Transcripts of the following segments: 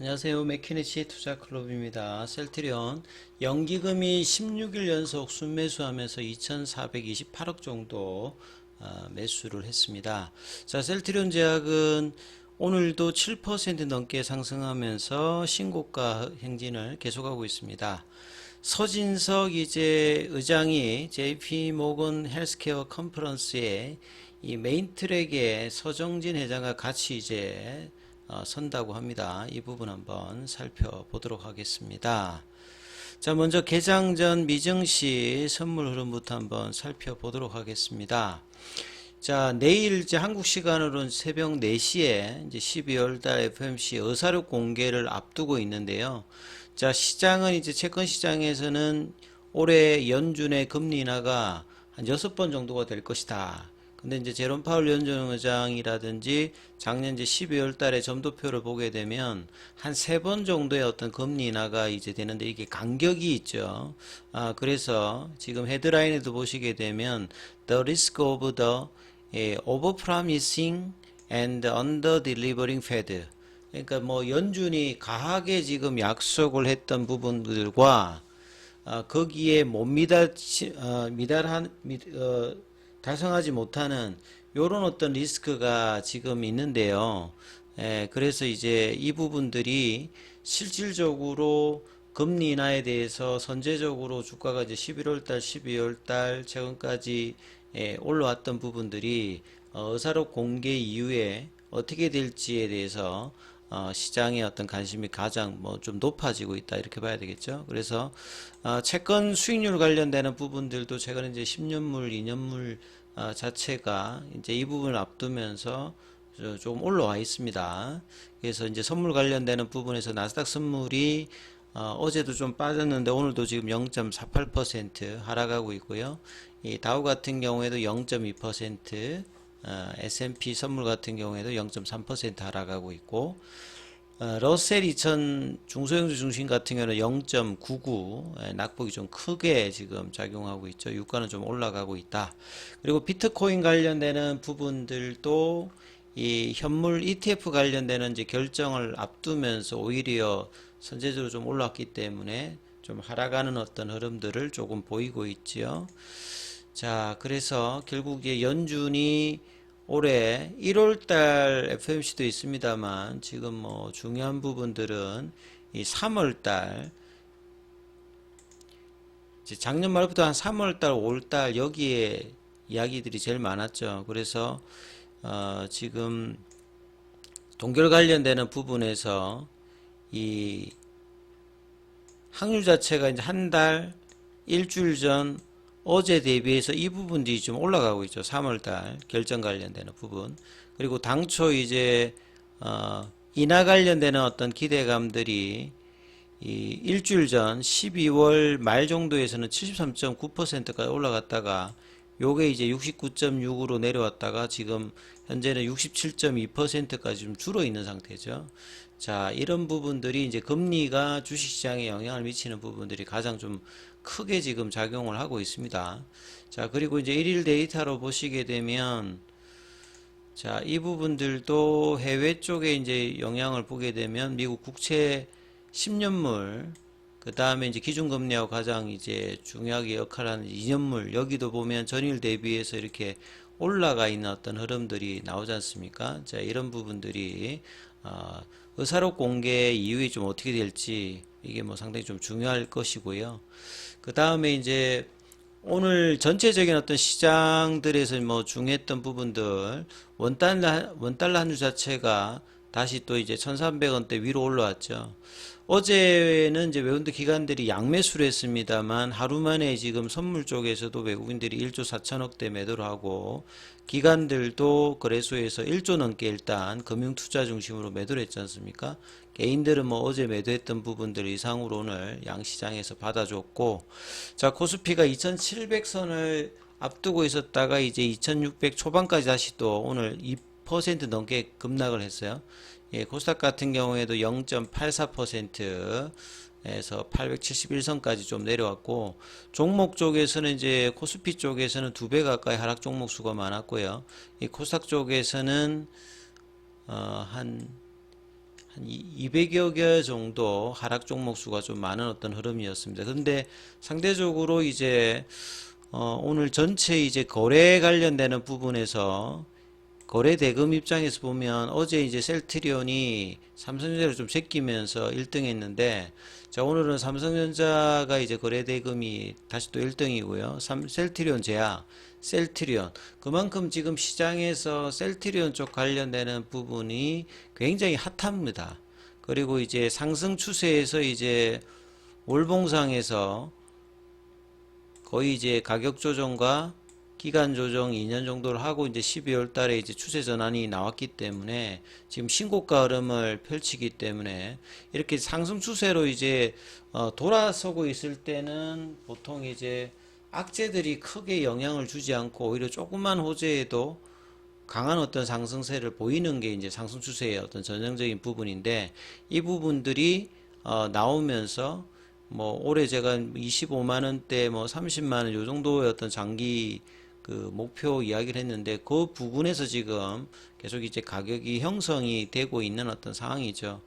안녕하세요. 맥키네치 투자클럽입니다. 셀트리온 연기금이 16일 연속 순매수하면서 2,428억 정도 어, 매수를 했습니다. 자, 셀트리온 제약은 오늘도 7% 넘게 상승하면서 신고가 행진을 계속하고 있습니다. 서진석 이제 의장이 JP 모건 헬스케어 컨퍼런스에 이 메인 트랙에 서정진 회장과 같이 이제 어, 선다고 합니다. 이 부분 한번 살펴보도록 하겠습니다. 자, 먼저 개장 전 미증시 선물 흐름부터 한번 살펴보도록 하겠습니다. 자, 내일 이제 한국 시간으로는 새벽 4시에 이제 12월 달 FMC 의사력 공개를 앞두고 있는데요. 자, 시장은 이제 채권 시장에서는 올해 연준의 금리 인하가 한 6번 정도가 될 것이다. 근데 이제 제롬 파울 연준 의장이라든지 작년 이제 12월 달에 점도표를 보게 되면 한 세 번 정도의 어떤 금리 인하가 이제 되는데 이게 간격이 있죠. 아, 그래서 지금 헤드라인에도 보시게 되면 the risk of the 예, over promising and under delivering Fed. 그러니까 뭐 연준이 가하게 지금 약속을 했던 부분들과 아, 거기에 못 미달 어, 미달한 미, 어, 달성하지 못하는 요런 어떤 리스크가 지금 있는데요. 예, 그래서 이제 이 부분들이 실질적으로 금리 인하에 대해서 선제적으로 주가가 이제 11월 달, 12월 달 최근까지 예, 올라왔던 부분들이 어, 의사록 공개 이후에 어떻게 될지에 대해서 어, 시장의 어떤 관심이 가장 뭐 좀 높아지고 있다 이렇게 봐야 되겠죠. 그래서 어, 채권 수익률 관련되는 부분들도 최근에 이제 10년물, 2년물 어, 자체가 이제 이 부분을 앞두면서 저- 조금 올라와 있습니다. 그래서 이제 선물 관련되는 부분에서 나스닥 선물이 어, 어제도 좀 빠졌는데 오늘도 지금 0.48% 하락하고 있고요. 이 다우 같은 경우에도 0.2%, 어, S&P 선물 같은 경우에도 0.3% 하락하고 있고, 어, 러셀 2000 중소형주 중심 같은 경우는 0.99 예, 낙폭이 좀 크게 지금 작용하고 있죠. 유가는 좀 올라가고 있다. 그리고 비트코인 관련되는 부분들도 이 현물 ETF 관련되는 이제 결정을 앞두면서 오히려 선제적으로 좀 올랐기 때문에 좀 하락하는 어떤 흐름들을 조금 보이고 있지요. 자, 그래서 결국 이제 연준이 올해 1월 달 FMC도 있습니다만 지금 뭐 중요한 부분들은 이 3월 달 이제 작년 말부터 한 3월 달, 5월 달 여기에 이야기들이 제일 많았죠. 그래서 어 지금 동결 관련되는 부분에서 이 확률 자체가 이제 한 달, 일주일 전 어제 대비해서 이 부분들이 좀 올라가고 있죠. 3월달 결정 관련되는 부분. 그리고 당초 이제 어, 인하 관련되는 어떤 기대감들이 이 일주일 전 12월 말 정도에서는 73.9%까지 올라갔다가 요게 이제 69.6으로 내려왔다가 지금 현재는 67.2%까지 좀 줄어 있는 상태죠. 자, 이런 부분들이 이제 금리가 주식시장에 영향을 미치는 부분들이 가장 좀 크게 지금 작용을 하고 있습니다. 자, 그리고 이제 일일 데이터로 보시게 되면 자, 이 부분들도 해외 쪽에 이제 영향을 보게 되면 미국 국채 10년물 그 다음에 이제 기준금리하고 가장 이제 중요하게 역할하는 2년물 여기도 보면 전일 대비해서 이렇게 올라가 있는 어떤 흐름들이 나오지 않습니까? 자, 이런 부분들이 어, 의사록 공개 이후에 좀 어떻게 될지 이게 뭐 상당히 좀 중요할 것이고요. 그 다음에 이제 오늘 전체적인 어떤 시장들에서 뭐 중요했던 부분들 원달러 원달러 환율 자체가 다시 또 이제 1,300원대 위로 올라왔죠. 어제는 이제 외국인 기관들이 양매수를 했습니다만 하루 만에 지금 선물 쪽에서도 외국인들이 1조 4천억대 매도를 하고 기관들도 거래소에서 1조 넘게 일단 금융 투자 중심으로 매도를 했지 않습니까? 개인들은 뭐 어제 매도했던 부분들 이상으로 오늘 양시장에서 받아줬고 자 코스피가 2700선을 앞두고 있었다가 이제 2600 초반까지 다시 또 오늘 2% 넘게 급락을 했어요. 예, 코스닥 같은 경우에도 0.84% 에서 871선까지 좀 내려왔고 종목 쪽에서는 이제 코스피 쪽에서는 두 배 가까이 하락 종목 수가 많았고요. 이 코스닥 쪽에서는 어, 한 한 200여 개 정도 하락 종목 수가 좀 많은 어떤 흐름이었습니다. 그런데 상대적으로 이제 어, 오늘 전체 이제 거래 관련되는 부분에서 거래 대금 입장에서 보면 어제 이제 셀트리온이 삼성전자를 좀 제끼면서 1등 했는데 자 오늘은 삼성전자가 이제 거래 대금이 다시 또 1등이고요. 삼, 셀트리온 제약, 셀트리온 그만큼 지금 시장에서 셀트리온 쪽 관련되는 부분이 굉장히 핫합니다. 그리고 이제 상승 추세에서 이제 월봉상에서 거의 이제 가격 조정과 기간 조정 2년 정도를 하고 이제 12월 달에 이제 추세 전환이 나왔기 때문에 지금 신고가 흐름을 펼치기 때문에 이렇게 상승 추세로 이제 어 돌아서고 있을 때는 보통 이제 악재들이 크게 영향을 주지 않고 오히려 조금만 호재에도 강한 어떤 상승세를 보이는 게 이제 상승 추세의 어떤 전형적인 부분인데 이 부분들이 어 나오면서 뭐 올해 제가 25만 원대 뭐 30만 원 요 정도의 어떤 장기 그 목표 이야기를 했는데 그 부분에서 지금 계속 이제 가격이 형성이 되고 있는 어떤 상황이죠.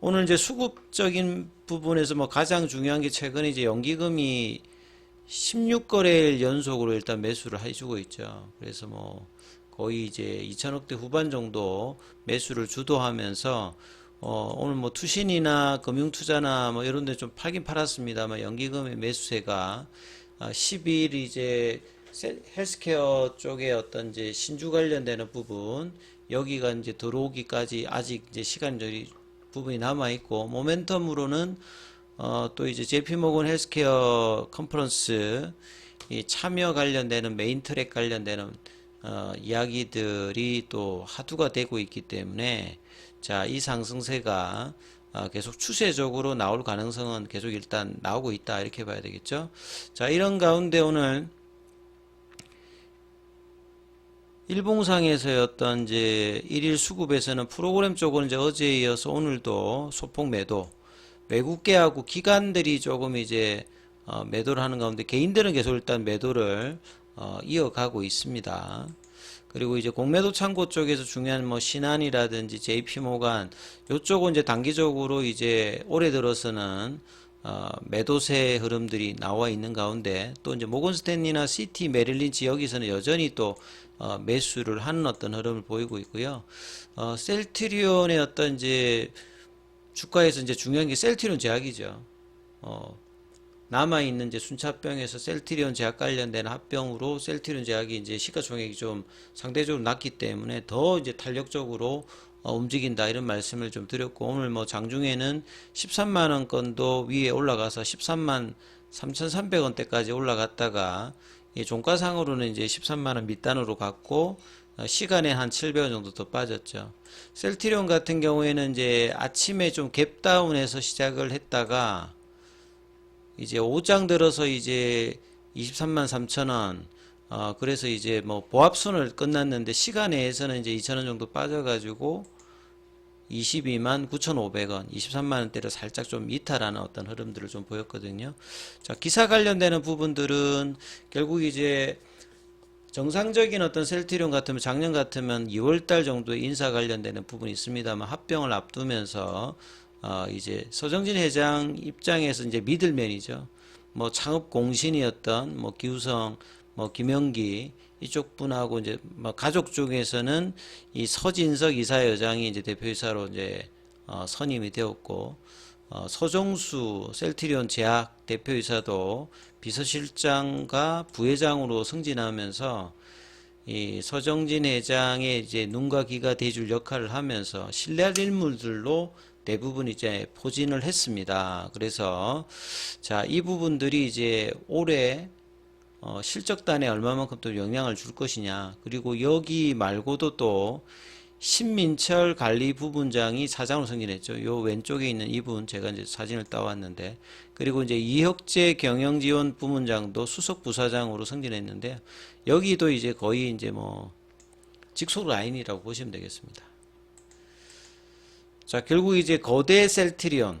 오늘 이제 수급적인 부분에서 뭐 가장 중요한 게 최근에 이제 연기금이 16거래일 연속으로 일단 매수를 해주고 있죠. 그래서 뭐 거의 이제 2천억대 후반 정도 매수를 주도하면서 어, 오늘 뭐 투신이나 금융투자나 뭐 이런 데 좀 팔긴 팔았습니다만 연기금의 매수세가 아, 10일 이제 셀- 헬스케어 쪽에 어떤 이제 신주 관련되는 부분 여기가 이제 들어오기까지 아직 이제 시간적인 부분이 남아 있고 모멘텀으로는 어, 또 이제 JP 모건 헬스케어 컨퍼런스 이 참여 관련되는 메인 트랙 관련되는 어, 이야기들이 또 하두가 되고 있기 때문에 자, 이 상승세가 어, 계속 추세적으로 나올 가능성은 계속 일단 나오고 있다 이렇게 봐야 되겠죠. 자, 이런 가운데 오늘 일봉상에서의 어떤 이제 일일 수급에서는 프로그램 쪽은 이제 어제에 이어서 오늘도 소폭 매도, 외국계하고 기관들이 조금 이제 어, 매도를 하는 가운데 개인들은 계속 일단 매도를 어, 이어가고 있습니다. 그리고 이제 공매도 창고 쪽에서 중요한 뭐 신한이라든지 JP모간 요쪽은 이제 단기적으로 이제 올해 들어서는 어, 매도세 흐름들이 나와 있는 가운데 또 이제 모건스탠리나 시티 메릴린치 여기서는 여전히 또 어, 매수를 하는 어떤 흐름을 보이고 있고요. 어, 셀트리온의 어떤 이제 주가에서 이제 중요한 게 셀트리온 제약이죠. 어, 남아 있는 이제 순차병에서 셀트리온 제약 관련된 합병으로 셀트리온 제약이 이제 시가총액이 좀 상대적으로 낮기 때문에 더 이제 탄력적으로 어, 움직인다 이런 말씀을 좀 드렸고 오늘 뭐 장중에는 13만 원권도 위에 올라가서 13만 3,300원대까지 올라갔다가 이 종가상으로는 이제 13만 원 밑단으로 갔고 어, 시간에 한 700원 정도 더 빠졌죠. 셀트리온 같은 경우에는 이제 아침에 좀 갭다운해서 시작을 했다가 이제 5장 들어서 이제 23만 3천 원, 어, 그래서 이제 뭐 보합순을 끝났는데 시간에서는 이제 2천 원 정도 빠져가지고 22만 9,500원, 23만 원대로 살짝 좀 이탈하는 어떤 흐름들을 좀 보였거든요. 자, 기사 관련되는 부분들은 결국 이제 정상적인 어떤 셀트리온 같으면 작년 같으면 2월 달 정도에 인사 관련되는 부분이 있습니다만 합병을 앞두면서 어 이제 서정진 회장 입장에서 이제 믿을 면이죠. 뭐 창업 공신이었던 뭐 기우성, 뭐 김영기 이쪽 분하고 이제 뭐 가족 쪽에서는 이 서진석 이사 여장이 이제 대표이사로 이제 어 선임이 되었고 어 서정수 셀트리온 제약 대표이사도 비서실장과 부회장으로 승진하면서 이 서정진 회장의 이제 눈과 귀가 돼줄 역할을 하면서 신뢰할 인물들로 대부분 이제 포진을 했습니다. 그래서 자, 이 부분들이 이제 올해 어, 실적단에 얼마만큼 또 영향을 줄 것이냐. 그리고 여기 말고도 또 신민철 관리 부분장이 사장으로 승진했죠. 요 왼쪽에 있는 이분 제가 이제 사진을 따왔는데 그리고 이제 이혁재 경영지원 부문장도 수석 부사장으로 승진했는데 여기도 이제 거의 이제 뭐 직속 라인이라고 보시면 되겠습니다. 자, 결국 이제 거대 셀트리온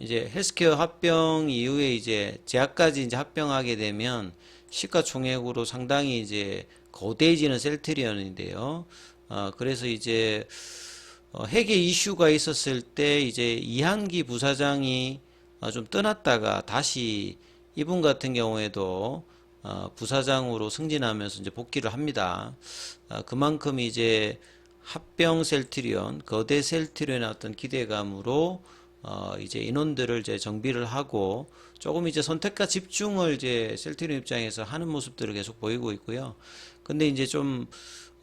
이제 헬스케어 합병 이후에 이제 제약까지 이제 합병하게 되면 시가총액으로 상당히 이제 거대해지는 셀트리온인데요. 어, 그래서 이제 어, 회계 이슈가 있었을 때 이제 이한기 부사장이 어, 좀 떠났다가 다시 이분 같은 경우에도 어, 부사장으로 승진하면서 이제 복귀를 합니다. 어, 그만큼 이제 합병 셀트리온, 거대 셀트리온의 어떤 기대감으로 어, 이제 인원들을 이제 정비를 하고 조금 이제 선택과 집중을 이제 셀트리온 입장에서 하는 모습들을 계속 보이고 있고요. 근데 이제 좀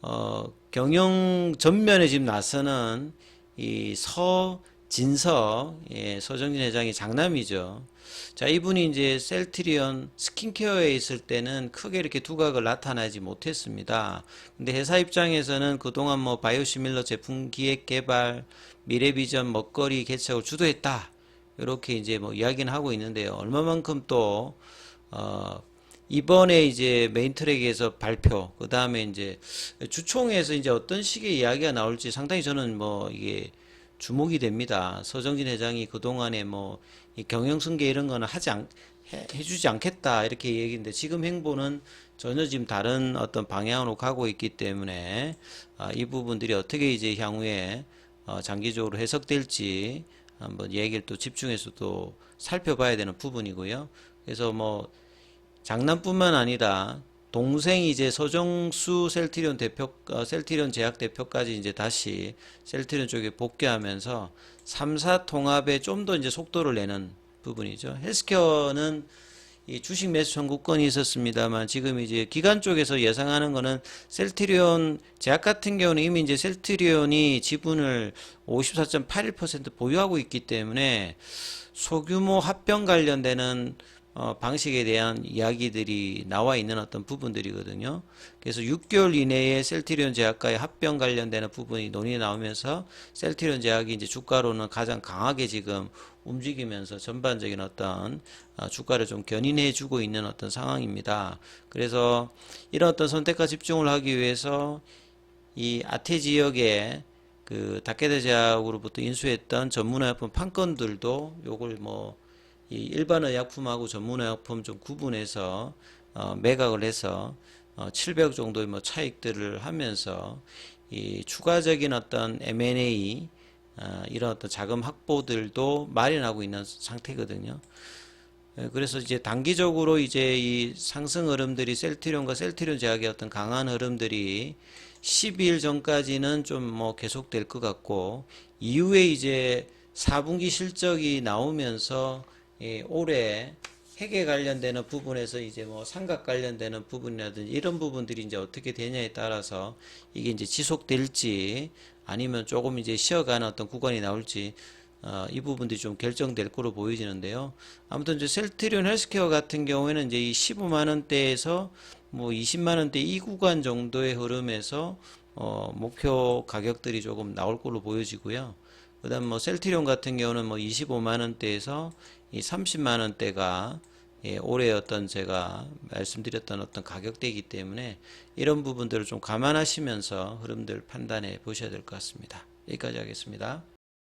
어, 경영 전면에 지금 나서는 이서 진서 예, 서정진 회장이 장남이죠. 자, 이분이 이제 셀트리온 스킨케어에 있을 때는 크게 이렇게 두각을 나타나지 못했습니다. 근데 회사 입장에서는 그동안 뭐 바이오시밀러 제품 기획 개발, 미래비전 먹거리 개척을 주도했다. 이렇게 이제 뭐 이야기는 하고 있는데요. 얼마만큼 또, 어, 이번에 이제 메인 트랙에서 발표, 그 다음에 이제 주총에서 이제 어떤 식의 이야기가 나올지 상당히 저는 뭐 이게 주목이 됩니다. 서정진 회장이 그동안에 뭐이 경영승계 이런 거는 하지 않, 해, 해주지 않겠다 이렇게 얘기했는데 지금 행보는 전혀 지금 다른 어떤 방향으로 가고 있기 때문에 아, 이 부분들이 어떻게 이제 향후에 어, 장기적으로 해석될지 한번 얘기를 또 집중해서 또 살펴봐야 되는 부분이고요. 그래서 뭐 장남뿐만 아니라 동생이 이제 서정수 셀트리온 대표, 어, 셀트리온 제약 대표까지 이제 다시 셀트리온 쪽에 복귀하면서 3사 통합에 좀 더 이제 속도를 내는 부분이죠. 헬스케어는 이 주식 매수 청구권이 있었습니다만 지금 이제 기관 쪽에서 예상하는 거는 셀트리온 제약 같은 경우는 이미 이제 셀트리온이 지분을 54.81% 보유하고 있기 때문에 소규모 합병 관련되는 어, 방식에 대한 이야기들이 나와 있는 어떤 부분들이거든요. 그래서 6개월 이내에 셀트리온 제약과의 합병 관련되는 부분이 논의 나오면서 셀트리온 제약이 이제 주가로는 가장 강하게 지금 움직이면서 전반적인 어떤 어, 주가를 좀 견인해 주고 있는 어떤 상황입니다. 그래서 이런 어떤 선택과 집중을 하기 위해서 이 아태 지역에 그 다케다 제약으로부터 인수했던 전문의약품 판건들도 요걸 뭐 이 일반 의약품하고 전문 의약품 좀 구분해서 어, 매각을 해서 어, 700 정도의 뭐 차익들을 하면서 이 추가적인 어떤 M&A 어, 이런 어떤 자금 확보들도 마련하고 있는 상태거든요. 예, 그래서 이제 단기적으로 이제 이 상승 흐름들이 셀트리온과 셀트리온 제약의 어떤 강한 흐름들이 12일 전까지는 좀 뭐 계속될 것 같고 이후에 이제 4분기 실적이 나오면서 예, 올해 핵에 관련되는 부분에서 이제 뭐 삼각 관련되는 부분이라든지 이런 부분들이 이제 어떻게 되냐에 따라서 이게 이제 지속될지 아니면 조금 이제 쉬어가는 어떤 구간이 나올지 어, 이 부분들이 좀 결정될 거로 보여지는데요. 아무튼 이제 셀트리온 헬스케어 같은 경우에는 이제 이 15만 원대에서 뭐 20만 원대 이 구간 정도의 흐름에서 어, 목표 가격들이 조금 나올 걸로 보여지고요. 그다음 뭐 셀트리온 같은 경우는 뭐 25만 원대에서 이 30만 원대가 예, 올해 어떤 제가 말씀드렸던 어떤 가격대이기 때문에 이런 부분들을 좀 감안하시면서 흐름들 판단해 보셔야 될 것 같습니다. 여기까지 하겠습니다.